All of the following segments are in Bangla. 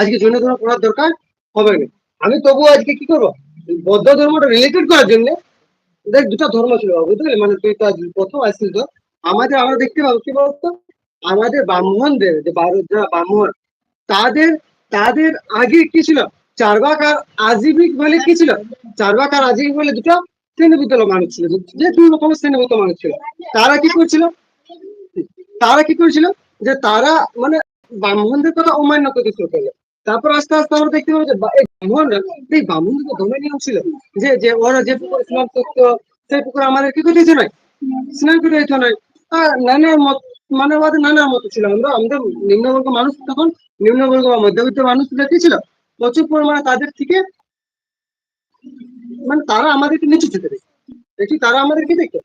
আজকে জৈন ধর্ম পড়ার দরকার হবে না। আমি তবু আজকে কি করব? বৌদ্ধ ধর্মটা রিলেটেড করার জন্য দেখ দুটো ধর্ম ছিল বুঝলি মানে তুই তো আজ প্রথম আসছিস তো আমাদের আমরা দেখতে পাবো কি বলতো? আমাদের ব্রাহ্মণদের, যে যারা ব্রাহ্মণ, তাদের তাদের আগে কি ছিল? চারবাক আর আজীবিক বলে কি ছিল? চারবাক আর আজীবিক বলে দুটো শ্রেণীভূত মানুষ ছিল। যে দুই রকমের শ্রেণীভূত মানুষ ছিল। তারা কি করছিল? তারা কি করেছিল? যে তারা মানে ব্রাহ্মণদের কথা অমান্য করতে শুরু করল। তারপর আস্তে আস্তে আমরা দেখতে পাবো যে ব্রাহ্মণরা এই ব্রাহ্মণদের তো ধর্মের নিয়ম ছিল। যে যে ওরা যে পুকুরে স্নান করতো, সেই পুকুরে আমাদের কি করতে নয় স্নান করে যেত নয় আর মত মানে আমাদের নানা মত ছিল। আমরা আমাদের নিম্নবর্গ মানুষ তখন, নিম্নবর্গ বা মধ্যবিত্ত মানুষরা কি ছিল, প্রচুর পরিমাণে তাদের থেকে মানে তারা আমাদেরকে নিচু চোখে দেখে। দেখি তারা আমাদেরকে দেখে?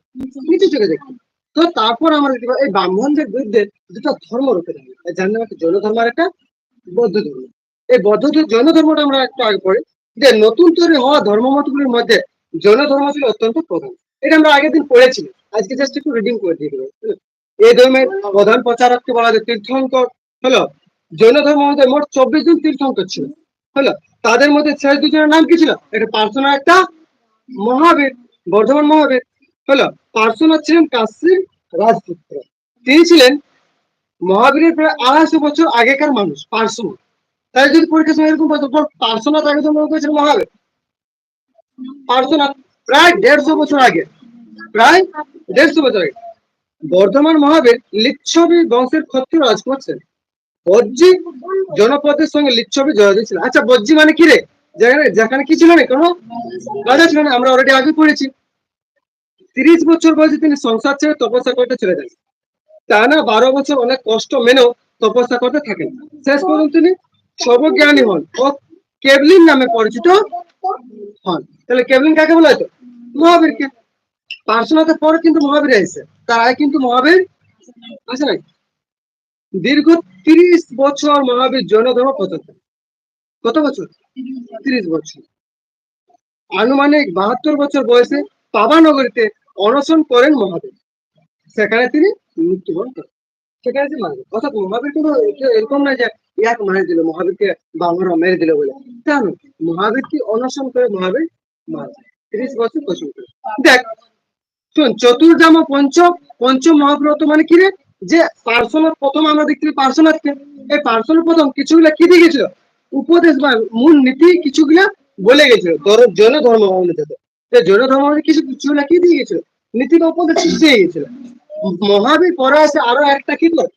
নিচু চোখে দেখে। তো তারপর আমরা দেখতে এই ব্রাহ্মণদের বিরুদ্ধে দুটো ধর্ম রূপে দাঁড়িয়ে। নাম একটা জৈন ধর্ম আর একটা বৌদ্ধ ধর্ম। এই বৌদ্ধ জৈন ধর্মটা আমরা একটু আগে পড়ি, যে নতুন তৈরি হওয়া ধর্মমতগুলির মধ্যে জৈন ধর্ম ছিল অত্যন্ত প্রধান। এটা আমরা আগের দিন পড়েছিলাম। আজকে জাস্ট একটু রিডিং করে দিয়ে দেবো এই ধর্মের প্রধান প্রচারককে বলা যায় তীর্থঙ্কর, হলো? জৈন ধর্ম মধ্যে মোট চব্বিশ জন তীর্থঙ্কর ছিল, হলো? তাদের মধ্যে শেষ দুজনের নাম কি ছিল? একটা পার্সোনা একটা মহাবীর, বর্ধমান মহাবীর, হলো? পার্সোনা ছিলেন কাশ্মীর রাজপুত্র। তিনি ছিলেন মহাবীরের প্রায় আড়াইশো বছর আগেকার মানুষ পার্সোনা তাই যদি পরীক্ষার সময় এরকম বলতো পার্সোনা তাকে তো মনে করেছিল মহাবীর পার্সোনা প্রায় দেড়শো বছর আগে, প্রায় দেড়শো বছর আগে, বর্ধমান মহাবীর লিচ্ছবি বংশের ক্ষত্রিয় রাজ করছেন বজ্জি জনপদের সঙ্গে লিচ্ছবি জয় ছিল আচ্ছা বজ্জি মানে কি রে? যেখানে যেখানে কি ছিল না কোনো রাজা ছিল না, আমরা অলরেডি আগে পড়েছি। তিরিশ বছর বয়সে তিনি সংসার ছেড়ে তপস্যা করতে চলে যান। টানা বারো বছর অনেক কষ্ট মেনেও তপস্যা করতে থাকেন। শেষ পর্যন্ত তিনি সর্বজ্ঞানী হন। ও কেবলিন নামে পরিচিত হন। তাহলে কেবলিন কাকে বলা হতো মহাবীরকে। পার্শ্বনাথে পরে কিন্তু মহাবীর এসেছে তার আগে কিন্তু মহাবীর আছে নাই? দীর্ঘ তিরিশ বছর মহাবীর জৈন ধর্ম প্রচার কত বছর? তিরিশ বছর। আনুমানিক বাহাত্তর বছর বয়সে পাবানগরীতে অনশন করেন মহাবীর। সেখানে তিনি মৃত্যুবরণ করেন। সেখানে তিনি মারা। অর্থাৎ মহাবীর কোনো এরকম না যে এক মারা দিল মহাবীরকে বাংলা মেরে দিল বলে। তা নয় মহাবীর কি অনশন করে মহাবীর মারা তিরিশ বছর বসন করে দেখ শোন চতুর্জাম পঞ্চ পঞ্চম মহাব্রত মানে কি রে যে পার্শ্বনাথ প্রথম আমরা দেখতে পাই পার্শ্বনাথকে এই পার্শ্বনাথ প্রথম কিছুগুলা কি দিয়ে উপদেশ বা মূল নীতি কিছুগুলা বলে গেছিল। জৈন ধর্ম অনুযায়ী জৈন ধর্ম অনুযায়ী কিছু কিছুগুলা কি দিয়ে গেছিল? নীতি বা উপদেশ কিছু দিয়ে গেছিল। মহাবীর পরে আসে আরও একটা কি করে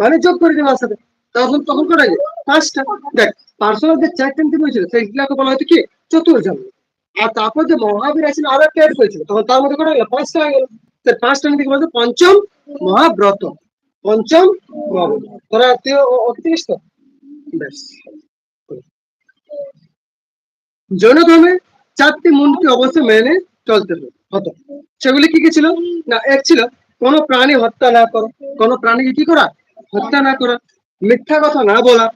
মানে যোগ করে দেওয়ার সাথে তখন তখন যায়। পাঁচটা, দেখ পার্সোনাল পার্শ্বনাথের চারটা নীতি বলেছিল সেইগুলাকে বলা হয়তো কি? চতুর্জাম আর তারপর যে মহাবীর আছেন আরও একটা এড করেছিল, তখন তার মধ্যে কটা গেল, পাঁচটা হয়ে গেল। পাঁচটা নীতি বলতে? পঞ্চম মহাব্রত। পঞ্চম মহাব্রত। তোরা তুই ও- ওকে চিনিস তো? ব্যাস। জৈন ধর্মে চারটি মূলনীতি অবশ্যই মেনে চলতে হতো সেগুলি কি কি ছিল? না, এক ছিল, কোনো প্রাণী হত্যা না করো। কোনো প্রাণীকে কি করা? হত্যা না করা। মিথ্যা কথা না বলা,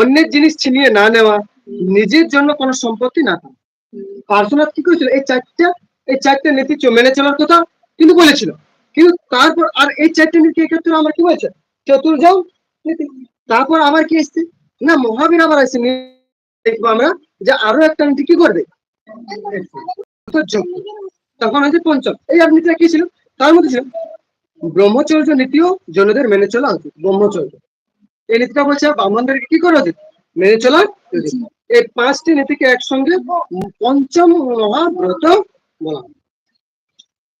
অন্যের জিনিস ছিনিয়ে না নেওয়া, নিজের জন্য কোনো সম্পত্তি না থাকা। পার্শ্বনাথ কি করেছিল? এই চারটা এই চারটা নীতি মেনে চলার কথা কিন্তু বলেছিল। কিন্তু তারপর আর এই চারটা নীতি এক্ষেত্রে আমার কি বলছে চতুর্জাম নীতি তারপর আবার কি এসছে? না, মহাবীর আবার আসছে দেখব আমরা যে আরও একটা নীতি কি করবে? তখন হচ্ছে পঞ্চম। এই নীতিটা কি ছিল? তার মধ্যে ছিল, ব্রহ্মচর্য নীতিও জনদের মেনে চলা উচিত, ব্রহ্মচর্য। এই নীতিটা বলছে ব্রাহ্মণদেরকে কি করা উচিত মেনে চলা। এই পাঁচটি নীতিকে একসঙ্গে পঞ্চম মহাব্রত বলা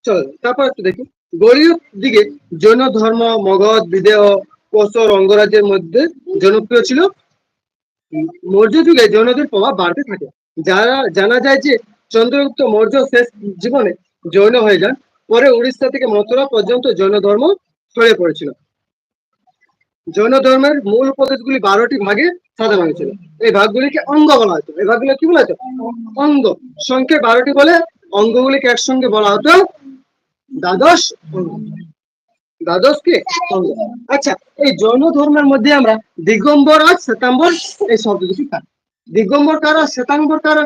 চলো, তারপর একটু দেখি। গরীয় দিকে জৈন ধর্ম, মগধ, বিদেহ কোসর অঙ্গরাজ্যের মধ্যে জনপ্রিয় ছিল। মৌর্য যুগে জৈনদের প্রভাব বাড়তে থাকে। যারা, জানা যায় যে চন্দ্রগুপ্ত মৌর্য শেষ জীবনে জৈন হয়ে যান, পরে উড়িষ্যা থেকে মথুরা পর্যন্ত জৈন ধর্ম ছড়িয়ে পড়েছিল। জৈন ধর্মের মূল উপদেশগুলি বারোটি ভাগে সাজানো হয়েছিল। এই ভাগগুলিকে অঙ্গ বলা হতো। এই ভাগগুলো কি বলা হতো? অঙ্গ। সংখ্যে বারোটি বলে অঙ্গগুলিকে একসঙ্গে বলা হতো দ্বাদশ অঙ্গ। দ্বাদশ কি? অঙ্গ। আচ্ছা এই জৈন ধর্মের মধ্যে আমরা দিগম্বর আর শ্বেতাম্বর এই শব্দ দুটি পাই দিগম্বর কারা শ্বেতাম্বর কারা?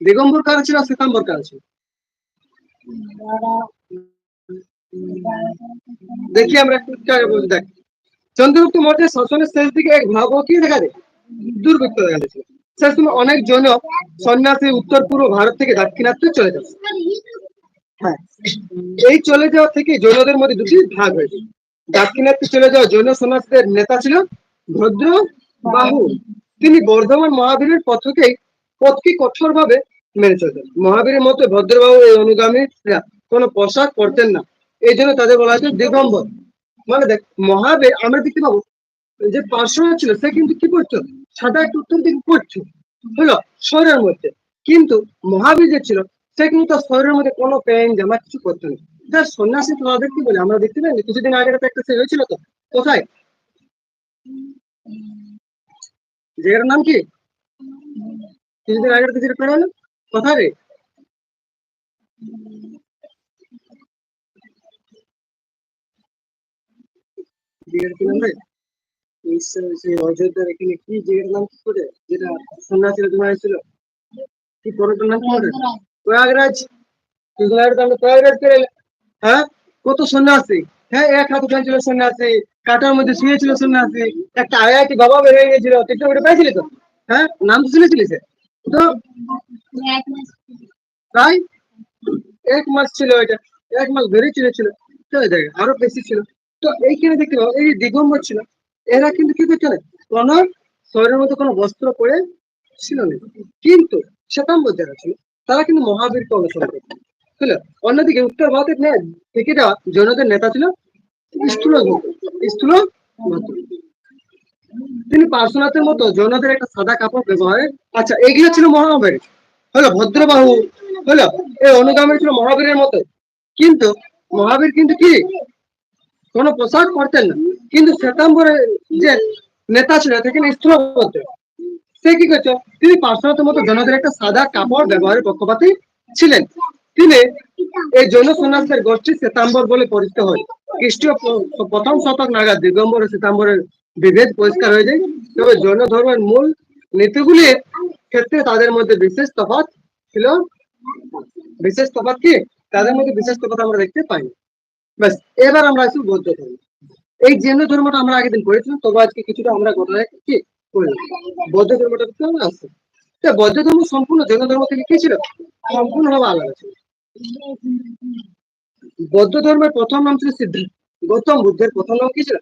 দিগম্বর কারা ছিল শ্বেতাম্বর কারা ছিল? দেখি আমরা একটু দেখ। চন্দ্রগুপ্ত মৌর্যের শাসনের শেষ দিকে এক ভয়াবহ কি দেখা যায়? দুর্ভিক্ষ দেখা দিয়েছিল সেই সময় অনেক জন সন্ন্যাসী উত্তর পূর্ব ভারত থেকে দাক্ষিণাত্যে চলে যাচ্ছে। হ্যাঁ এই চলে যাওয়া থেকে জৈনদের মধ্যে দুটি ভাগ হয়েছে। দাক্ষিণাত্যে চলে যাওয়া জৈন সন্ন্যাসীদের নেতা ছিল ভদ্র বাহু। তিনি বর্ধমান মহাবীরের পথকে পথকে কঠোর ভাবে মেনে চলতেন। মহাবীরের মতো ভদ্রবাবু এই অনুগামীরা কোনো পোশাক পরতেন না। এই জন্য তাদের বলা হয়েছে দিগম্বর। মানে দেখ, মহাবীর আমরা দেখতে পাবো যে পার্শ্ব ছিল, সে কিন্তু কি করছ সাদা একটা উত্তর দিকে করছ হলো শরীরের মধ্যে। কিন্তু মহাবীর যে ছিল, সে কিন্তু তার শরীরের মধ্যে কোনো প্যান্ট, জামা কিছু করতো না। যা সন্ন্যাসী তোরা দেখতে বলে? আমরা দেখতে পাইনি কিছুদিন আগে একটা সে হয়েছিল তো। কোথায়? জায়গাটার নাম কি? কিছুদিন আগে করা কোথায় রে? জায়গাটার কি নাম রে এই সে- সেই অযোধ্যার এখানে কি জায়গাটার নাম কি করে যেটা সন্ন্যাসীরা তোমার ছিল কি পর্যটন নাম কি করে প্রয়াগরাজ কিছুদিন আগে তো আমরা প্রয়াগরাজ করে এলাম। হ্যাঁ কত সন্ন্যাসী হ্যাঁ এক হাত উঠান ছিল সন্ন্যাসী কাটার মধ্যে শুয়েছিল সন্ন্যাসী একটা আইআইটি বাবা বের হয়ে গেছিল টিকটক ওটা পেয়েছিলি তো হ্যাঁ নাম তো শুনেছিলি সে তো তাই এক মাস ছিল এটা এক মাস ধরেই চলেছিল তো এই দেখে আরও বেশি ছিল তো এইখানে দেখতে পাবো, এই যে দিগম্বর ছিল, এরা কিন্তু কি করছে না কোনো শরীরের মধ্যে কোনো বস্ত্র পরে ছিল না। কিন্তু শ্বেতাম্বর যারা ছিল, তারা কিন্তু মহাবীরকে অনুসরণ করত বুঝলো অন্যদিকে উত্তর ভারতের নে- থেকে যাওয়া জৈনদের নেতা ছিল স্থূল স্থূল তিনি পার্শ্বনাথের মতো জৈনদের একটা সাদা কাপড় ব্যবহারে আচ্ছা এগুলো ছিল মহাবীর। হলো, ভদ্রবাহু, হলো, এই অনুগামী ছিল মহাবীরের মতো। কিন্তু মহাবীর কিন্তু কি? কোনো পোশাক পরতেন না। কিন্তু শ্বেতাম্বরের যে নেতা ছিল সেখানে স্থূল করতেন সে কি করছে তিনি পার্শ্বনাথের মতো জনদের একটা সাদা কাপড় ব্যবহারের পক্ষপাতী ছিলেন। তিনি এই জৈন সন্ন্যাসের গোষ্ঠী শ্বেতাম্বর বলে পরিচিত হয় খ্রিস্টীয় প্রথম শতক নাগাদ দিগম্বর ও শ্বেতাম্বরের বিভেদ পরিষ্কার হয়ে যায়। তবে জৈন ধর্মের মূল নীতিগুলির ক্ষেত্রে তাদের মধ্যে বিশেষ তফাৎ ছিল। বিশেষ তফাৎ কি? তাদের মধ্যে বিশেষ তফাৎ আমরা দেখতে পাই। না। ব্যাস, এবার আমরা আসি বৌদ্ধ ধর্ম। এই জৈন ধর্মটা আমরা আগের দিন করেছিলাম তবে আজকে কিছুটা আমরা ঘটনা কি করলাম বৌদ্ধ ধর্মটা আসছি তো বৌদ্ধ ধর্ম সম্পূর্ণ, জৈন ধর্ম থেকে কি ছিল? সম্পূর্ণভাবে আলাদা ছিল। বৌদ্ধ ধর্মের প্রথম নাম ছিল সিদ্ধার্থ গৌতম বুদ্ধের প্রথম নাম কি ছিল?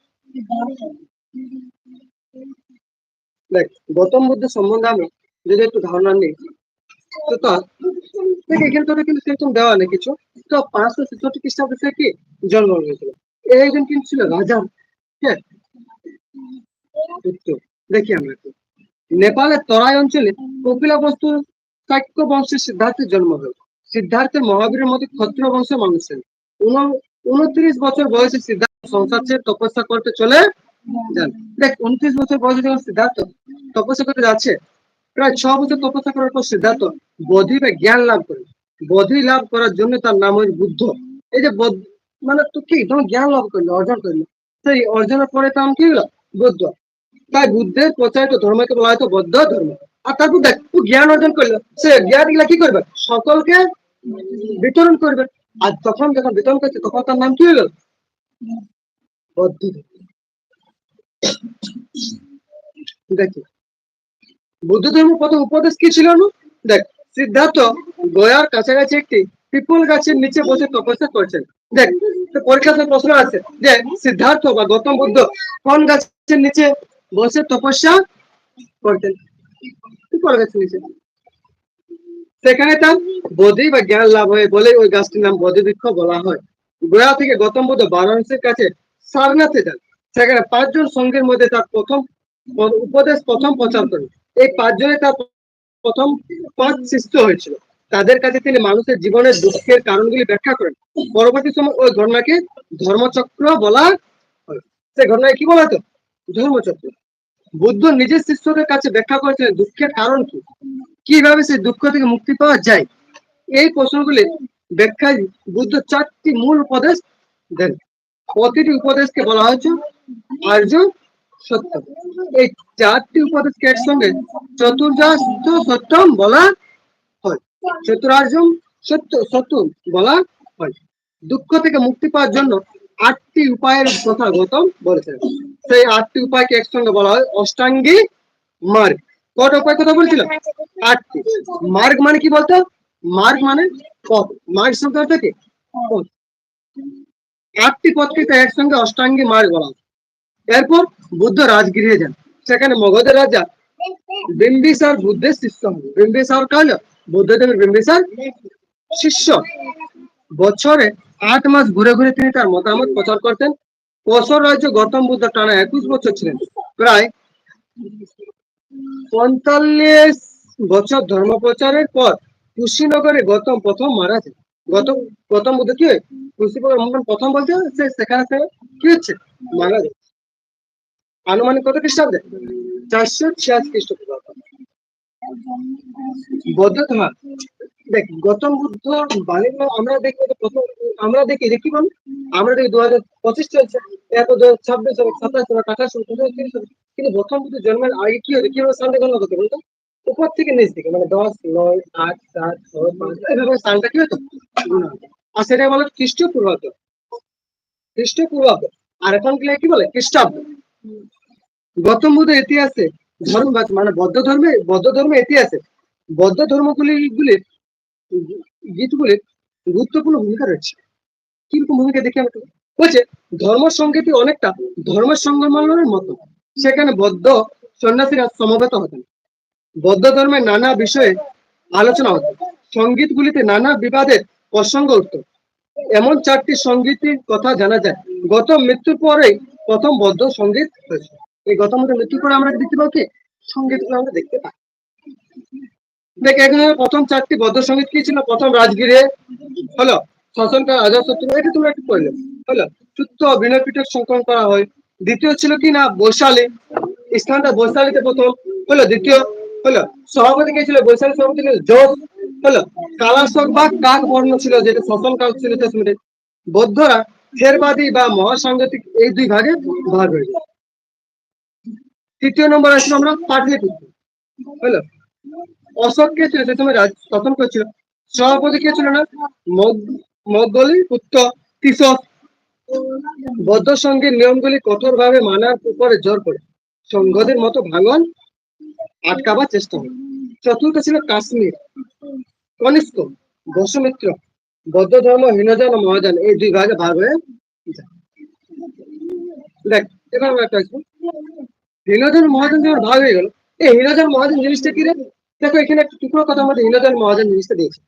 দেখ, গৌতম বুদ্ধের সম্বন্ধে আমরা যদি একটু ধারণা নিই দেওয়া নেই কিছু। তো পাঁচশো ছেষট্টি খ্রিস্টাব্দে সে কি জন্ম হয়েছিল? একজন কিন্তু ছিল রাজা। হ্যাঁ দেখি আমরা নেপালের তরাই অঞ্চলে কপিলা বস্তু শাক্য বংশের সিদ্ধার্থের জন্ম হয় সিদ্ধার্থের মহাবীরের মধ্যে ক্ষত্রিয় বংশের মানুষ ছিলেন। উনত্রিশ বছর বয়সে সিদ্ধার্থ সংসার ছেড়ে তপস্যা করতে চলে যান। দেখ, উনত্রিশ বছর বয়সে যখন সিদ্ধার্থ তপস্যা করতে যাচ্ছে প্রায় ছ বছর তপস্যা করার পর সিদ্ধার্থ বোধি বা জ্ঞান লাভ করে। বোধি লাভ করার জন্য তার নাম হয়েছে বুদ্ধ। এই যে মানে তো কি, তোমার জ্ঞান লাভ করল, অর্জন করল। সেই অর্জনের পরে তার কি হলো? বুদ্ধ। তাই বুদ্ধের প্রচারিত ধর্মকে বলা হয়তো বৌদ্ধ ধর্ম। আর তারপর দেখ জ্ঞান অর্জন করল। সে জ্ঞানগুলা কি করবে? সকলকে বিতরণ করবে। আর তখন যখন বিতরণ করছে, তখন তার নাম কি হলো? বৌদ্ধ। দেখি বুদ্ধ ধর্ম প্রথম উপদেশ কি ছিল না দেখ, সিদ্ধার্থ গয়ার কাছাকাছি একটি পিপল গাছের নিচে বসে তপস্যা করছেন। দেখ পরীক্ষাতে প্রশ্ন আছে। যে সিদ্ধার্থ বা গৌতম বুদ্ধ কোন গাছের নিচে বসে তপস্যা করতেন? পিপল গাছের নিচে। সেখানে তার বোধি বা জ্ঞান লাভ হয় বলে ওই গাছটির নাম বোধি বৃক্ষ বলা হয়। গয়া থেকে গৌতম বুদ্ধ বারাণসীর কাছে সারনাথে যান। সেখানে পাঁচজন সঙ্গের মধ্যে তার প্রথম উপদেশ প্রথম প্রচার করেন এই পাঁচজনে তার প্রথম পাঁচ শিষ্য হয়েছিল। তাদের কাছে তিনি মানুষের জীবনের দুঃখের কারণগুলি ব্যাখ্যা করেন। পরবর্তী সময় ওই ঘটনাকে ধর্মচক্র বলা সে ঘটনাকে কি বলা হতো? ধর্মচক্র। বুদ্ধ নিজের শিষ্যদের কাছে ব্যাখ্যা করেছিলেন, দুঃখের কারণ কি? কীভাবে সেই দুঃখ থেকে মুক্তি পাওয়া যায়? এই প্রশ্নগুলি ব্যাখ্যায় বুদ্ধ চারটি মূল উপদেশ দেন। প্রতিটি উপদেশকে বলা হয়েছে আর্য সত্য। এই চারটি উপদেশকে একসঙ্গে চতুর্জাস্ত সত্যম বলা হয়। চতুরার্যম সত্য সত্য বলা হয়। দুঃখ থেকে মুক্তি পাওয়ার জন্য আটটি উপায়ের কথা গৌতম বলেছেন। সেই আটটি উপায়কে একসঙ্গে বলা হয় অষ্টাঙ্গী মার্গ। কটা উপায় কথা বলছিলাম? আটটি। মার্গ মানে কি বলতো? মার্গ মানে পথ। মার্গ সংখ্যা থেকে আটটি পথকে একসঙ্গে অষ্টাঙ্গী মার্গ বলা হয়। এরপর বুদ্ধ রাজগৃহে যান। সেখানে মগধের রাজা বিম্বিসার বুদ্ধের শিষ্য বিম্বিসার কাল, বুদ্ধদেবের বিম্বিসার শিষ্য। বছরে আট মাস ঘুরে ঘুরে তিনি তার মতামত প্রচার করতেন। কসর রাজ্য গৌতম বুদ্ধ টানা একুশ বছর ছিলেন। প্রায় পঁয়তাল্লিশ বছর ধর্ম প্রচারের পর কুশীনগরে গৌতম প্রথম মারা যায় গৌতম গৌতম বুদ্ধ কি হয়? কুশীনগর প্রথম বলতে সেখানে কি হচ্ছে? মারা যায় আনুমানিক কত খ্রিস্টাব্দে? চারশো ছিয়াশি খ্রিস্টপূর্বাব্দ বৌদ্ধ ধর্ম। দেখ, গৌতম বুদ্ধ বাণীগুলো আমরা দেখি প্রথম, আমরা দেখি দেখি বল? আমরা দেখি দু হাজার পঁচিশ চলছে, এরপর দু হাজার ছাব্বিশ হবে সাতাশ হবে আঠাশ হবে তিরিশ হবে কিন্তু গৌতম বুদ্ধ জন্মের আগে কি হতো? কীভাবে সালটা গণনা করতে বলতো? উপর থেকে নিচ দিকে মানে দশ, নয়, আট, সাত ছয় পাঁচ এইভাবে সালটা কি হতো? আর সেটা বলে খ্রিস্টপূর্বাব্দ। খ্রিস্টপূর্বাব্দ। আর এখন কি কি বলে? খ্রিস্টাব্দ। গৌতম বুদ্ধ ইতিহাসে ধর্ম মানে বৌদ্ধ ধর্মে বৌদ্ধ ধর্মে ইতিহাসে বৌদ্ধ ধর্মগুলি গুলির গীতগুলির গুরুত্বপূর্ণ ভূমিকা রয়েছে। কীরকম ভূমিকা দেখি আমি বলছে ধর্ম সংগীতি অনেকটা ধর্মের সংগমনের মতো। সেখানে বৌদ্ধ সন্ন্যাসীরা সমবেত হতেন। বৌদ্ধ ধর্মের নানা বিষয়ে আলোচনা হতো। সঙ্গীতগুলিতে নানা বিবাদের প্রসঙ্গ উঠত। এমন চারটি সঙ্গীতের কথা জানা যায়। গত মৃত্যুর পরেই প্রথম বৌদ্ধ সংগীত হয়েছে। এই গত মধ্যে মৃত্যুর পরে আমরা দেখতে পাই কি? আমরা দেখতে পাই দেখ, এখানে প্রথম চারটি বৌদ্ধ সংগীত কি ছিল? প্রথম রাজগিরে, হলো শত্রু, এটা একটু পড়লে হলো চুত্ত সংকলন করা হয়। দ্বিতীয় ছিল কি না? বৈশালী, স্থানটা বৈশালীতে প্রথম, হলো, দ্বিতীয়, হলো, সভাপতি কে ছিল? বৈশালী সভাপতি ছিল যোগ হলো কালাশক বা কাক বর্ণ ছিল, যেটা শাসন কাল ছিল বৌদ্ধরা, থেরবাদী বা মহাসাংগতিক এই দুই ভাগে ভাগ হয়ে যায়। তৃতীয় নম্বর আসলে আমরা পাটলিপুত্র হলো? অশোক কে ছিল? সে সময় রাজ শাসন করছিল সভাপতি কে ছিল না? মগলি, পুত্র তিসক বৌদ্ধ সঙ্গীর নিয়মগুলি কঠোরভাবে মানার উপরে জোর করে। সংঘদের মতো ভাঙন আটকাবার চেষ্টা হয়। চতুর্থ ছিল কাশ্মীর। কনিষ্ক, বসুমিত্র, বৌদ্ধ ধর্ম, হীনযান ও মহাযান, এই দুই ভাগে ভাগ হয়ে। দেখ, এবার আমরা একটা আসব। হীনযান ও মহাযান যখন ভাগ হয়ে গেল। এই হীনযান মহাযান জিনিসটা কি রে? দেখো, এখানে একটা টুকরো কথা আমাদের হীনযান মহাযান জিনিসটা দিয়েছে।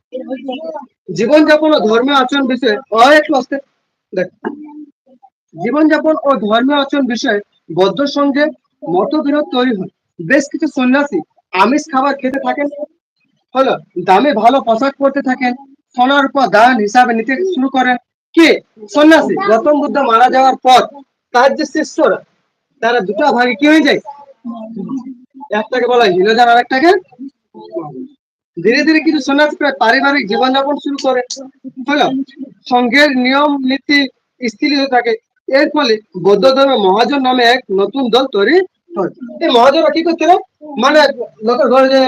জীবনযাপন ও ধর্মীয় আচরণ বিষয়ে অ আসতে। দেখ, জীবনযাপন ও ধর্মীয় আচরণ বিষয়ে বৌদ্ধ সঙ্গে মতবিরোধ তৈরি হয়। বেশ কিছু সন্ন্যাসী আমিষ খাবার খেতে থাকেন হলো দামে ভালো পোশাক পরতে থাকেন, সোনার উপর দান হিসাবে নিতে শুরু করেন। কে? সন্ন্যাসী। গৌতম বুদ্ধ মারা যাওয়ার পর তার যে শিষ্যরা তারা দুটো ভাগে কি হয়ে যায়? একটাকে বলা হয় হীনযান আর একটাকে ধীরে ধীরে কিছু সন্ন্যাসী প্রায় পারিবারিক জীবনযাপন শুরু করে। হলো? সংঘের নিয়ম, নীতি স্থির হতে থাকে। এর ফলে বৌদ্ধ ধর্মে মহাজন নামে এক নতুন দল তৈরি হয়। এই মহাজনরা কি করছিল? মানে লোকের ঘরে যে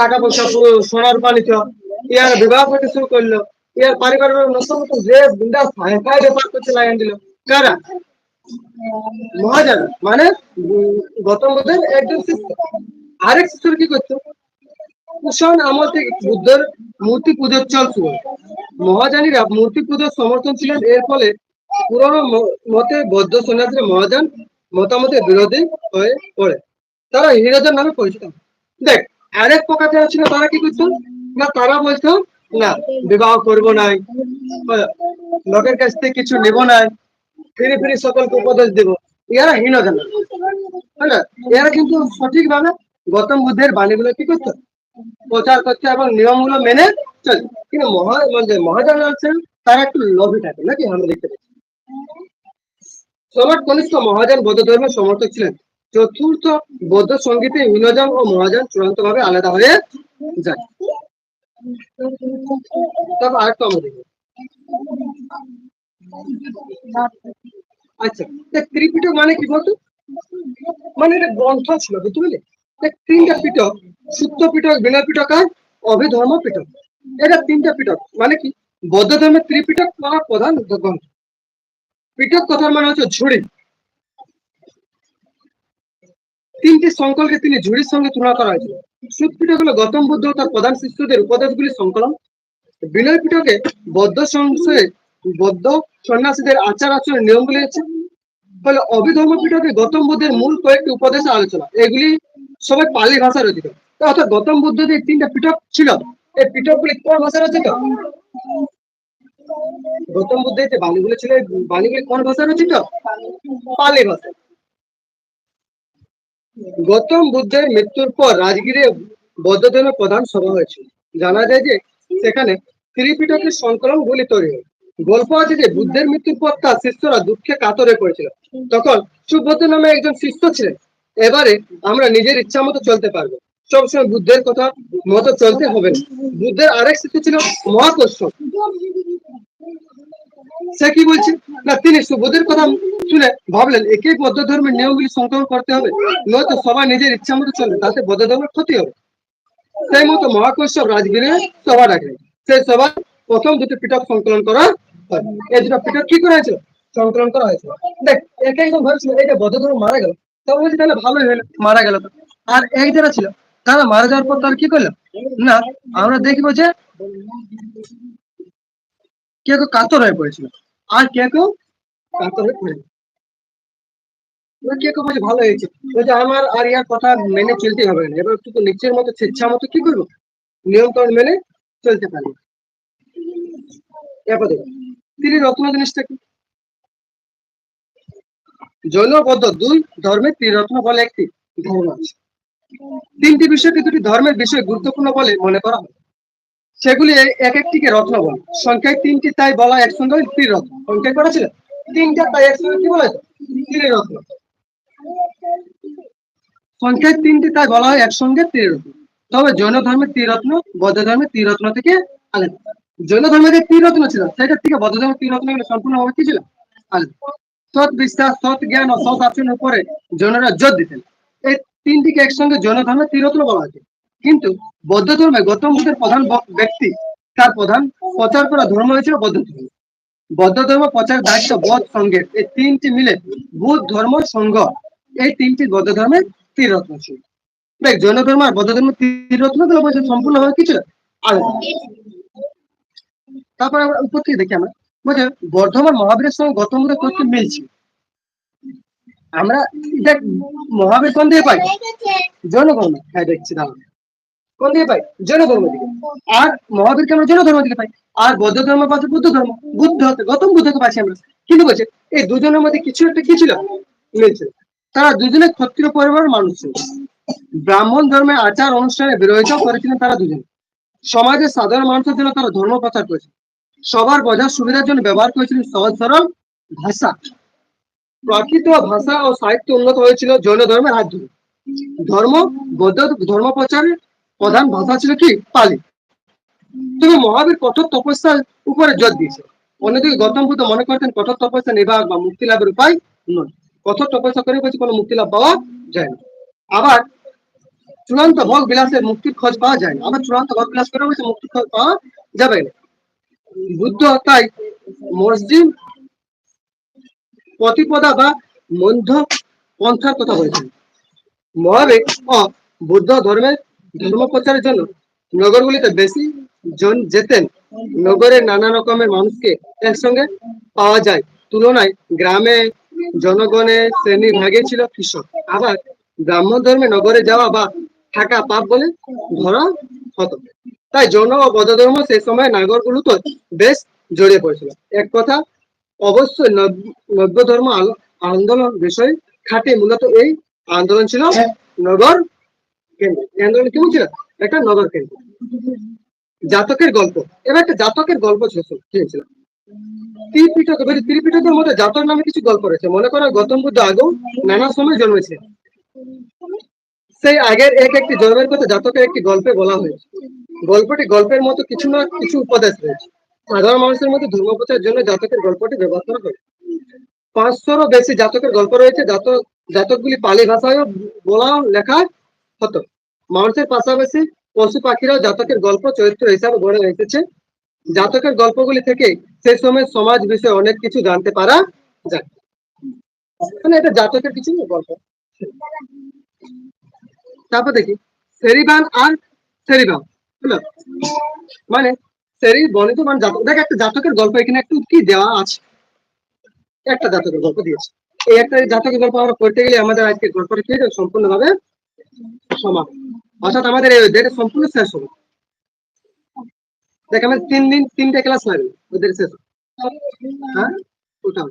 টাকা পয়সা সোনার পানি ইয়ার বিবাহ করতে শুরু করল। ইয়ার পারিবারিক নতুন নতুন ড্রেস বিন্দাস ব্যাপার করতে লাগিয়ে দিল। কারা? মহাজন মানে গৌতম বুদ্ধের একজন শিষ্য। আরেক শিষ্য কি করতো কুষাণ আমল থেকে বুদ্ধের মূর্তি পুজোর চল শুরু মহাজানীরা মূর্তি পুজোর সমর্থন ছিলেন এর ফলে পুরনো মতে বৌদ্ধ সন্ন্যাসীরা মহাযান মতামতের বিরোধী হয়ে পড়ে। তারা হিরাজন নামে পরিচিত। দেখ আরেক প্রকার যারা ছিল তারা কি করতো না তারা বলতো না বিবাহ করব নাই হ্যাঁ, লোকের কাছ থেকে কিছু নেব নাই। ফিরে ফিরে সকলকে উপদেশ দেব। এরা হীনজন হ্যাঁ এরা কিন্তু সঠিক ভাবে গৌতম বুদ্ধের বাণীগুলো কি করতো? প্রচার করছে এবং নিয়মগুলো মেনে চলে। কিন্তু মহা মানে মহাজন আছেন তারা একটু লোভী থাকে, নাকি? আমরা দেখতে পাচ্ছি। সম্রাট কনিষ্ঠ মহাজন বৌদ্ধ ধর্মের সমর্থক ছিলেন। চতুর্থ বৌদ্ধ সঙ্গীতে হীনযান ও মহাজন চূড়ান্ত ভাবে আলাদা হয়ে যায়। তবে আরেকটা আমরা দেখব আচ্ছা দেখ ত্রিপিটক মানে কি বলতো? মানে এটা গ্রন্থ ছিল, বুঝতে পারলে তিনটা পিটক সূত্র পিটক বিনয় পিটক আর অভিধর্ম পিটক। এটা তিনটা পিটক মানে কি? বৌদ্ধ ধর্মের ত্রিপিটক প্রধান গ্রন্থ। পিটক কথার মানে হচ্ছে ঝুড়ি। তিনটি সংকলকে তিনি ঝুড়ির সঙ্গে তুলনা করা হয়েছিল। সুদ হলো গৌতম বুদ্ধ তার প্রধান শিষ্যদের উপদেশগুলি সংকলন। বিনয় পিঠকে বৌদ্ধ সংশয়ে বৌদ্ধ সন্ন্যাসীদের আচার আচরণের নিয়মগুলি আছে ফলে অভিধর্ম পিঠকে গৌতম বুদ্ধের মূল কয়েকটি উপদেশ আলোচনা। এগুলি সবাই পালি ভাষা রচিত। অর্থাৎ গৌতম বুদ্ধ যে তিনটা পিঠক ছিল। এই পিঠকগুলি কোন ভাষা রচিত? গৌতম বুদ্ধের যে বাণীগুলো ছিল, এই বাণীগুলি কোন ভাষা রচিত? পালি ভাষা গৌতম বুদ্ধের মৃত্যুর পর রাজগিরে বৌদ্ধ ধর্মের প্রধান সভা হয়েছিল। জানা যায় যে সেখানে ত্রিপিটকের সংকলন গুলি তৈরি হয়। গল্প আছে যে বুদ্ধের মৃত্যুর পর তার শিষ্যরা দুঃখে কাতরে পড়েছিল। তখন সুব্রত নামে একজন শিষ্য ছিলেন। এবারে আমরা নিজের ইচ্ছা মতো চলতে পারব। সবসময় বুদ্ধের কথা মতো চলতে হবে বুদ্ধের আরেক শিষ্য ছিল মহাকর্ষণ সে কি বলছে? না, তিনি সুবোধের কথা শুনে ভাবলেন, একই বৌদ্ধ ধর্মের নিয়মগুলি সংকলন করতে হবে। নয়তো সবাই নিজের ইচ্ছা মতো চলবে, তাতে বৌদ্ধ ধর্মের ক্ষতি হবে। সেই মতো মহাকর্ষব রাজগিরে সভা ডাকলেন। সেই সভায় প্রথম দুটি পিটক সংকলন করা এই দুটো পিটক কি করা হয়েছিল? সংকলন করা হয়েছিল। দেখ, একে ভাবছিল মারা গেল বলছি তাহলে ভালোই হলো, মারা গেল। আর এক যারা ছিল, তারা মারা যাওয়ার পর কি করল? না, আমরা দেখব যে কেউ কেউ কাতর হয়ে পড়েছিল, আর কেউ কেউ কাতর হয়ে পড়ে এবার কেউ কেউ বলছে, ভালো হয়েছে। বলছে, আমার আর ইয়ার কথা মেনে চলতে হবে না। এবার একটু নিচের মতো স্বেচ্ছা মতো কি করব? নিয়ম কানুন মেনে চলতে পারব এরপর দেখো তিনি রত্ন জিনিসটা কি? জৈন ও বৌদ্ধ দুই ধর্মের ত্রিরত্ন বলে একটি ধর্ম আছে। তিনটি বিষয়কে দুটি ধর্মের বিষয় গুরুত্বপূর্ণ বলে মনে করা হয়। সেগুলি এক একটিকে রত্ন বলে। সংখ্যায় তিনটি তাই বলা একসঙ্গে ত্রিরত্ন। সংখ্যায় করা ছিল? তিনটা তাই একসঙ্গে কি বলা? ত্রিরত্ন। সংখ্যায় তিনটি তাই বলা হয় একসঙ্গে ত্রিরত্ন। তবে জৈন ধর্মের ত্রিরত্ন, বৌদ্ধ ধর্মের ত্রিরত্ন থেকে আলাদা। জৈন ধর্মের যে ত্রিরত্ন ছিল। সেটা থেকে বৌদ্ধ ধর্মেরগুলো সম্পূর্ণভাবে কি ছিল? সৎ বিশ্বাস, সৎ জ্ঞান ও সৎ আচরণের উপরে জৈনরা জোর দিতেন। এই তিনটিকে একসঙ্গে জৈন ধর্মের ত্রিরত্ন বলা হয়েছে। কিন্তু বৌদ্ধ ধর্মে গৌতম বুদ্ধের প্রধান ব্যক্তি, তার প্রধান প্রচার করা ধর্ম হয়েছিল বৌদ্ধ ধর্ম বৌদ্ধ ধর্ম প্রচার, দায়িত্ব, বোধ সঙ্গের এই তিনটি মিলে বুদ্ধ ধর্ম, সংঘ, এই তিনটি বৌদ্ধ ধর্মের ত্রিরত্ন ছিল। দেখ জৈন ধর্ম আর বৌদ্ধ ধর্ম বলছে সম্পূর্ণভাবে কি ছিল? আলাদা। তারপরে আমরা উপর থেকে দেখি আমরা। বলছে বর্ধমান মহাবীরের সঙ্গে গৌতম বুদ্ধের কয়েকটি মিল ছিল। আমরা দেখ মহাবীর কোন দিয়ে পাই? জনগণ। হ্যাঁ দেখছি দাঁড়ান কোন দিকে পাই? জৈন ধর্ম দিকে। আর মহাবীরকে আমরা জৈন ধর্ম দিকে পাই। আর বৌদ্ধ ধর্ম পাচ্ছি বুদ্ধ ধর্ম, বুদ্ধ গৌতম বুদ্ধকে পাচ্ছি আমরা। কিন্তু বলছে, এই দুজনের মধ্যে কিছু একটা কি ছিল? মিল ছিল। তারা দুজনে ক্ষত্রিয় পরিবারের মানুষ ছিল। ব্রাহ্মণ ধর্মের আচার অনুষ্ঠানে বিরোধিতা করেছিলেন তারা দুজনে। সমাজের সাধারণ মানুষের জন্য তারা ধর্ম প্রচার করেছে সবার বোঝার সুবিধার জন্য ব্যবহার করেছিলেন সহজ সরল ভাষা। প্রাকৃত ভাষা ও সাহিত্য উন্নত হয়েছিল জৈন ধর্মের হাত ধরে। ধর্ম, বৌদ্ধ ধর্ম প্রচারের প্রধান ভাষা ছিল কি? পালি। তবে মহাবীর কঠোর তপস্যার উপরে জোর দিয়েছে। অন্যদিকে গৌতম বুদ্ধ মনে করতেন কঠোর তপস্যা নির্বাহ বা মুক্তি লাভের উপায় নয়। কঠোর তপস্যা করে বলছে কোনো মুক্তি লাভ পাওয়া যায় না। আবার চূড়ান্ত ভোগ বিলাসের মুক্তির খোঁজ পাওয়া যায় না। আবার চূড়ান্ত ভোগ বিলাস করে বলছে মুক্তির খোঁজ পাওয়া যাবে না। বুদ্ধ তাই মসজিদ প্রতিপদা বা মধ্য পন্থার কথা বলেছেন। মহাবীর ও বুদ্ধ ধর্মের ধর্ম প্রচারের জন্য নগরগুলিতে বেশি জন যেতেন। নগরের নানা রকমের মানুষকে একসঙ্গে পাওয়া যায়। তুলনায় গ্রামে জনগণের শ্রেণি ভাগে ছিল কৃষক। আবার ব্রাহ্মণ ধর্মে নগরে যাওয়া বা থাকা পাপ বলে ধরা হতো। তাই জন ও বৌদ্ধ ধর্ম সেই সময় নাগরগুলো তো বেশ জড়িয়ে পড়েছিল। এক কথা অবশ্যই নব- নব্য ধর্ম আন্দোলন বিষয় খাটে মূলত এই আন্দোলন ছিল নগর কেন্দ্র আন্দোলন কেমন ছিল? একটা নগর কেন্দ্র জাতকের গল্প। এবার একটা জাতকের গল্প ছিল ছিল এবার ত্রিপিটকের মধ্যে জাতক নামে কিছু গল্প রয়েছে। মনে করো গৌতম বুদ্ধ আগেও নানা সময় জন্মেছে। সেই আগের এক একটি জন্মের কথা জাতকের একটি গল্পে বলা হয়েছে। গল্পটি গল্পের মতো কিছু না, কিছু উপদেশ রয়েছে। সাধারণ মানুষের মধ্যে ধর্ম প্রচারের জন্য জাতকের গল্পটি ব্যবহার করা হয় পাঁচশোরও বেশি জাতকের গল্প রয়েছে জাতক জাতকগুলি পালি ভাষায় বলা, লেখা হতো। মানুষের পাশাপাশি পশু পাখিরাও জাতকের গল্প, চরিত্র হিসাবে গড়ে এসেছে জাতকের গল্পগুলি থেকে সেই সময় সমাজ বিষয়ে অনেক কিছু জানতে পারা যায়। মানে এটা জাতকের কিছু গল্প। তারপর দেখি সেরিবান আর সেরিবাম হলো মানে সেরি বর্ণিত মানে জাতক দেখ, একটা জাতকের গল্প এখানে একটু কি দেওয়া আছে? একটা জাতকের গল্প দিয়েছে। এই একটা জাতকের গল্প আমরা পড়তে গেলে আমাদের আজকে গল্পটা কি সম্পূর্ণভাবে সমাপ্ত। অর্থাৎ আমাদের এই ডেটা সম্পূর্ণ শেষ হবে। দেখ, আমাদের তিন দিন, তিনটে ক্লাস লাগবে। ওদের শেষ হ্যাঁ? ওটা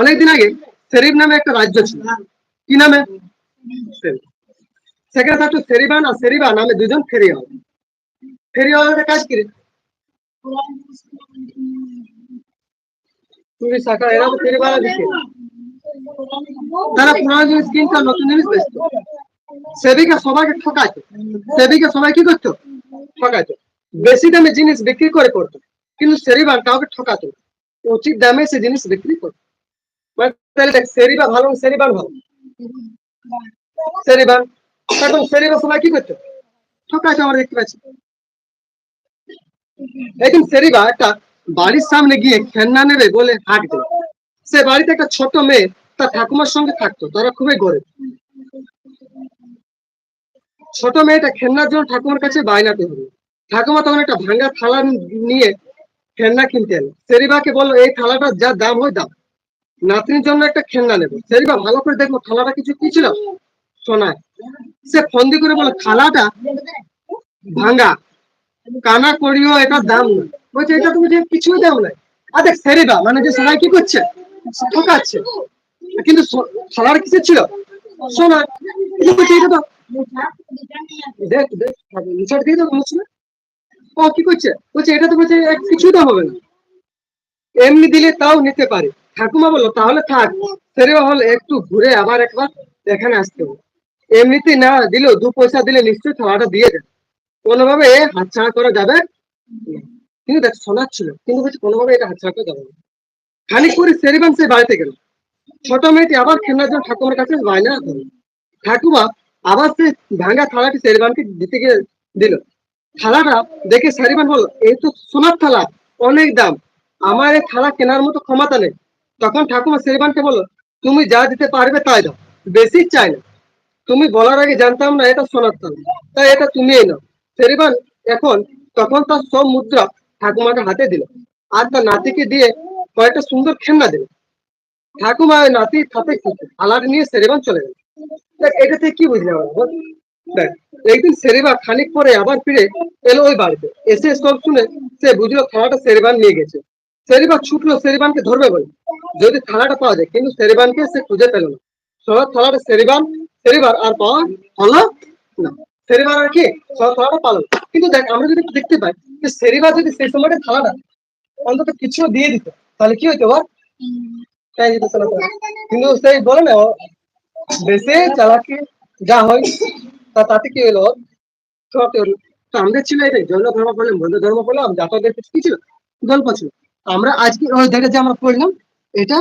অনেকদিন আগে সেরিব নামে একটা রাজ্য ছিল। কি নামে? সেরিব। সেখানে থাকতো সেরিবান আর সেরিবা নামে দুজন ফেরিওয়ালা। ফেরিওয়ালাদের কাজ কি তুমি শাখা এরা ফেরিওয়ালা দিচ্ছে তারা পুরানো জিনিস কিনতো নতুন জিনিস বেচতো সেবিকা সবাইকে ঠকাইতো। সেবিকা সবাই কি করতো? ঠকাইতো। বেশি দামে জিনিস বিক্রি করে করতো। কিন্তু সেরিবান কাউকে ঠকাতো উচিত দামে সে জিনিস বিক্রি করতো। মানে তাহলে দেখ, সেরিবা ভালো, সেরিবান ভালো। সেরিবান সবাই কি আমরা দেখতে পাচ্ছি। একদিন সেরিবা একটা বাড়ির সামনে গিয়ে খেলনা নেবে বলে হাঁক সে বাড়িতে একটা ছোট মেয়ে তার ঠাকুমার সঙ্গে থাকতো, তারা খুবই গরিব। ছোট মেয়েটা খেলনার জন্য ঠাকুমার কাছে বায়নাতে হলো ঠাকুমা তখন একটা ভাঙ্গা থালা নিয়ে খেলনা কিনতে এলো। সেরিবাকে বলল, এই থালাটা যা দাম হয় দাম নাতনির জন্য একটা খেলনা নেবে। সেরিবা ভালো করে দেখল, থালাটা কিছু কি ছিল? সোনায় সে ফন্দি করে বলল থালাটা ভাঙ্গা। কানা করিও, এটা দাম না। বলছে, এটা তুমি কিছুই দাম নাই। আর দেখ সেরিবা মানে যে সবাই কি করছে? ঠকাচ্ছে। কিন্তু সো- থালার কিসের ছিল? সোনা। বলছে এটা তো মুছলে ও, কি করছে? বলছে, এটা তো বলছে দাম হবে না। এমনি দিলে তাও নিতে পারি। ঠাকুমা বলল, তাহলে থাক। সেরিবা হলে একটু ঘুরে আবার একবার এখানে আসতে হবে। এমনিতে না দিলেও দু পয়সা দিলে নিশ্চয়ই থালাটা দিয়ে দেবে। কোনোভাবে হাতছাড়া করা যাবে? কিন্তু দেখ সোনার ছিল কিন্তু বলছে কোনোভাবে এটা হাতছাড়া করা যাবে না। খানিক করে সেরিবান সে বাড়িতে গেল। ছোট মেয়েটি আবার খেলনার জন্য ঠাকুমার কাছে বায়না করল। ঠাকুমা আবার সে ভাঙা থালাটি সেরিবানকে দিতে গিয়ে দিল। থালাটা দেখে সেরিবান বলল, এই তো সোনার থালা, অনেক দাম। আমার এই থালা কেনার মতো ক্ষমতা নেই। তখন ঠাকুমা সেরিবানকে বলল, তুমি যা দিতে পারবে তাই দাও। বেশি চাই না। তুমি বলার আগে জানতাম না, এটা সোনার তাই এটা তুমি নাও। সেরিবান এখন তখন তার সব মুদ্রা ঠাকুমাকে হাতে দিল আর তার নাতিকে দিয়ে কয়েকটা সুন্দর খেলনা দিল। ঠাকুমা নাতি হাতে আলার নিয়ে সেরিবান চলে গেল। দেখ থেকে কি বুঝলে? দেখ, একদিন সেরিবা খানিক পরে আবার ফিরে এলো ওই বাড়িতে। এসে সব শুনে সে বুঝলো থালাটা সেরিবান নিয়ে গেছে। সেরিবা ছুটলো সেরিবানকে ধরবে বলে। যদি থালাটা পাওয়া যায়, কিন্তু সেরিবানকে সে খুঁজে পেল না। সব থালাটা সেরিবান সেরিবার আর পাওয়া হলো না। সেরিবার আর কি? থালাটা পালো। কিন্তু দেখ, আমরা যদি দেখতে পাই, যে সেরিবার যদি সেই সময়টা থালাটা অন্তত কিছু দিয়ে দিত, তাহলে কি হইতো বল? তাই থালাটা। কিন্তু সেই বলে না বেশি চালাকি যা হয়, তা তাতে কি হলো? ঠকে হলো তো আমাদের ছিল এটাই জৈন ধর্ম বললাম বৌদ্ধ ধর্ম বললাম জাতকের কিছু কি ছিল? গল্প ছিল। আমরা আজকে ওই দেখে যে আমরা পড়লাম, এটা